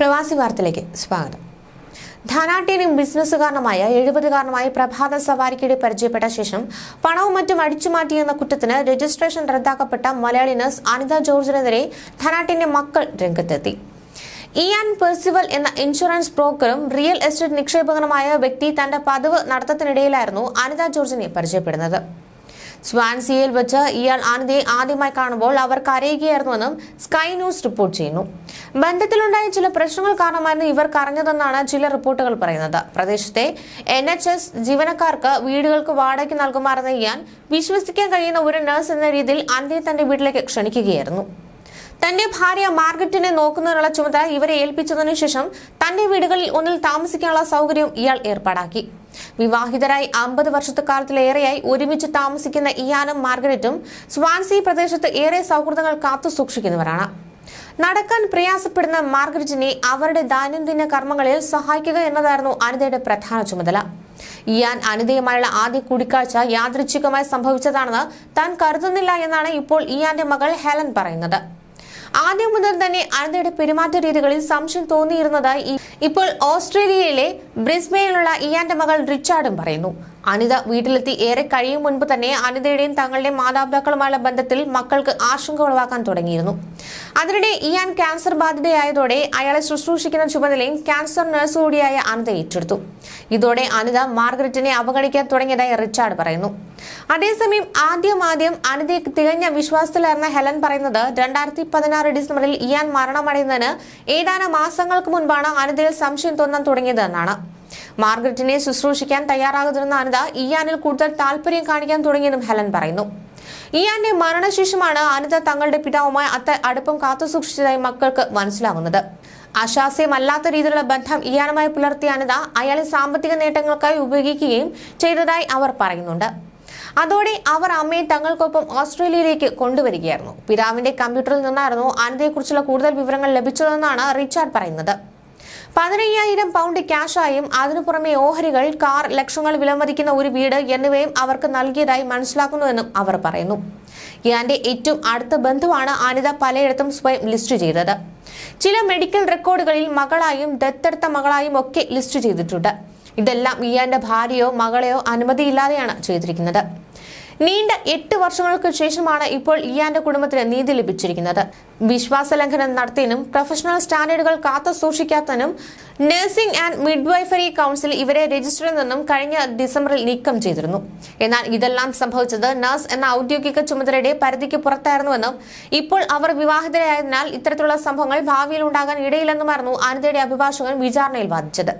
പ്രവാസി വാർത്തയിലേക്ക് സ്വാഗതം. ധനാട്യനും ബിസിനസ്സുകാരനുമായ എഴുപതുകാരനുമായി പ്രഭാത സവാരിക്കിടെ പരിചയപ്പെട്ട ശേഷം പണവും മറ്റും അടിച്ചുമാറ്റിയെന്ന കുറ്റത്തിന് രജിസ്ട്രേഷൻ റദ്ദാക്കപ്പെട്ട മലയാളി നഴ്സ് അനിത ജോർജിനെതിരെ ധനാട്യന്റെ മക്കൾ രംഗത്തെത്തി. ഇയാൻ പെർസിവൽ എന്ന ഇൻഷുറൻസ് ബ്രോക്കറും റിയൽ എസ്റ്റേറ്റ് നിക്ഷേപകനുമായ വ്യക്തി തന്റെ പതിവ് നടത്തത്തിനിടയിലായിരുന്നു അനിത ജോർജിനെ പരിചയപ്പെടുന്നത്. സ്വാൻസിയയിൽ വെച്ച് ഇയാൾ ആനന്ദയെ ആദ്യമായി കാണുമ്പോൾ അവർ കരയുകയായിരുന്നുവെന്നും സ്കൈ ന്യൂസ് റിപ്പോർട്ട് ചെയ്യുന്നു. ബന്ധത്തിലുണ്ടായ ചില പ്രശ്നങ്ങൾ കാരണമായിരുന്നു ഇവർ കരഞ്ഞതെന്നാണ് ചില റിപ്പോർട്ടുകൾ പറയുന്നത്. പ്രദേശത്തെ എൻ ജീവനക്കാർക്ക് വീടുകൾക്ക് വാടകയ്ക്ക് നൽകുമായിരുന്ന ഇയാൻ വിശ്വസിക്കാൻ കഴിയുന്ന ഒരു നഴ്സ് എന്ന രീതിയിൽ ആനന്ദയെ തന്റെ വീട്ടിലേക്ക് ക്ഷണിക്കുകയായിരുന്നു. തന്റെ ഭാര്യ മാർഗറ്റിനെ നോക്കുന്നതിനുള്ള ചുമതല ഇവരെ ഏൽപ്പിച്ചതിനു ശേഷം തന്റെ വീടുകളിൽ ഒന്നിൽ താമസിക്കാനുള്ള സൗകര്യം ഇയാൾ ഏർപ്പാടാക്കി. വിവാഹിതരായി അമ്പത് വർഷത്തെ കാലത്തിലേറെയായി ഒരുമിച്ച് താമസിക്കുന്ന ഇയാനും മാർഗരറ്റും സ്വാൻസി പ്രദേശത്ത് ഏറെ സൗഹൃദങ്ങൾ കാത്തു സൂക്ഷിക്കുന്നവരാണ്. നടക്കാൻ പ്രയാസപ്പെടുന്ന മാർഗരറ്റിനെ അവരുടെ ദൈനംദിന കർമ്മങ്ങളിൽ സഹായിക്കുക എന്നതായിരുന്നു അനിതയുടെ പ്രധാന ചുമതല. ഇയാൻ അനിതയുമായുള്ള ആദ്യ കൂടിക്കാഴ്ച യാദൃച്ഛികമായി സംഭവിച്ചതാണെന്ന് താൻ കരുതുന്നില്ല എന്നാണ് ഇപ്പോൾ ഇയാന്റെ മകൾ ഹെലൻ പറയുന്നത്. ആദ്യം മുതൽ തന്നെ അനിതയുടെ പെരുമാറ്റ രീതികളിൽ സംശയം തോന്നിയിരുന്നതായി ഇപ്പോൾ ഓസ്ട്രേലിയയിലെ ബ്രിസ്ബെയിലുള്ള ഇയാന്റെ മകൾ റിച്ചാർഡും പറയുന്നു. അനിത വീട്ടിലെത്തി ഏറെ കഴിയും മുൻപ് തന്നെ അനിതയുടെയും തങ്ങളുടെയും മാതാപിതാക്കളുമായുള്ള ബന്ധത്തിൽ മക്കൾക്ക് ആശങ്ക ഉളവാക്കാൻ തുടങ്ങിയിരുന്നു. അതിനിടെ ഇയാൻ ക്യാൻസർ ബാധിതയായതോടെ അയാളെ ശുശ്രൂഷിക്കുന്ന ചുമതലയും ക്യാൻസർ നഴ്സ് കൂടിയായ അനിത ഏറ്റെടുത്തു. ഇതോടെ അനിത മാർഗരറ്റിനെ അവഗണിക്കാൻ തുടങ്ങിയതായി റിച്ചാർഡ് പറയുന്നു. അതേസമയം ആദ്യം ആദ്യം അനിതയെ തികഞ്ഞ വിശ്വാസത്തിലായിരുന്ന ഹെലൻ പറയുന്നത് രണ്ടായിരത്തി പതിനാറ് ഡിസംബറിൽ ഇയാൻ മരണമടയുന്നതിന് ഏതാനും മാസങ്ങൾക്ക് മുൻപാണ് അനിതയിൽ സംശയം തോന്നാൻ തുടങ്ങിയതെന്നാണ്. മാർഗരറ്റിനെ ശുശ്രൂഷിക്കാൻ തയ്യാറാകുന്ന അനിത ഇയാനിൽ കൂടുതൽ താല്പര്യം കാണിക്കാൻ തുടങ്ങിയെന്നും ഹെലൻ പറയുന്നു. ഇയാന്റെ മരണശേഷമാണ് അനിത തങ്ങളുടെ പിതാവുമായി അത്ത അടുപ്പം കാത്തുസൂക്ഷിച്ചതായി മക്കൾക്ക് മനസ്സിലാകുന്നത്. അശാസ്യമല്ലാത്ത രീതിയിലുള്ള ബന്ധം ഇയാനുമായി പുലർത്തിയ അനിത അയാളെ സാമ്പത്തിക നേട്ടങ്ങൾക്കായി ഉപയോഗിക്കുകയും ചെയ്തതായി അവർ പറയുന്നുണ്ട്. അതോടെ അവർ അമ്മയെ തങ്ങൾക്കൊപ്പം ഓസ്ട്രേലിയയിലേക്ക് കൊണ്ടുവരികയായിരുന്നു. പിതാവിന്റെ കമ്പ്യൂട്ടറിൽ നിന്നായിരുന്നു അനിതയെക്കുറിച്ചുള്ള കൂടുതൽ വിവരങ്ങൾ ലഭിച്ചതെന്നാണ് റിച്ചാർഡ് പറയുന്നത്. പതിനയ്യായിരം പൗണ്ട് ക്യാഷായും അതിനു പുറമെ ഓഹരികൾ കാർ ലക്ഷങ്ങൾ വിലമതിക്കുന്ന ഒരു വീട് എന്നിവയും അവർക്ക് നൽകിയതായി മനസ്സിലാക്കുന്നുവെന്നും അവർ പറയുന്നു. ഇയാന്റെ ഏറ്റവും അടുത്ത ബന്ധുവാണ് അനിത പലയിടത്തും സ്വയം ലിസ്റ്റ് ചെയ്തത്. ചില മെഡിക്കൽ റെക്കോർഡുകളിൽ മകളായും ദത്തെടുത്ത മകളായും ഒക്കെ ലിസ്റ്റ് ചെയ്തിട്ടുണ്ട്. ഇതെല്ലാം ഇയാന്റെ ഭാര്യയോ മകളെയോ അനുമതിയില്ലാതെയാണ് ചെയ്തിരിക്കുന്നത്. നീണ്ട എട്ട് വർഷങ്ങൾക്ക് ശേഷമാണ് ഇപ്പോൾ ഇയാന്റെ കുടുംബത്തിന് നീതി ലഭിച്ചിരിക്കുന്നത്. വിശ്വാസ ലംഘനം നടത്തിയതിനും പ്രൊഫഷണൽ സ്റ്റാൻഡേർഡുകൾ കാത്തു സൂക്ഷിക്കാത്തതിനും നഴ്സിംഗ് ആൻഡ് മിഡ്വൈഫറി കൗൺസിൽ ഇവരെ രജിസ്റ്ററിൽ നിന്നും കഴിഞ്ഞ ഡിസംബറിൽ നീക്കം ചെയ്തിരുന്നു. എന്നാൽ ഇതെല്ലാം സംഭവിച്ചത് നഴ്സ് എന്ന ഔദ്യോഗിക ചുമതലയുടെ പരിധിക്ക് പുറത്തായിരുന്നുവെന്നും ഇപ്പോൾ അവർ വിവാഹിതരായതിനാൽ ഇത്തരത്തിലുള്ള സംഭവങ്ങൾ ഭാവിയിൽ ഉണ്ടാകാൻ ഇടയില്ലെന്നുമായിരുന്നു അനിതയുടെ അഭിഭാഷകൻ വിചാരണയിൽ വാദിച്ചത്.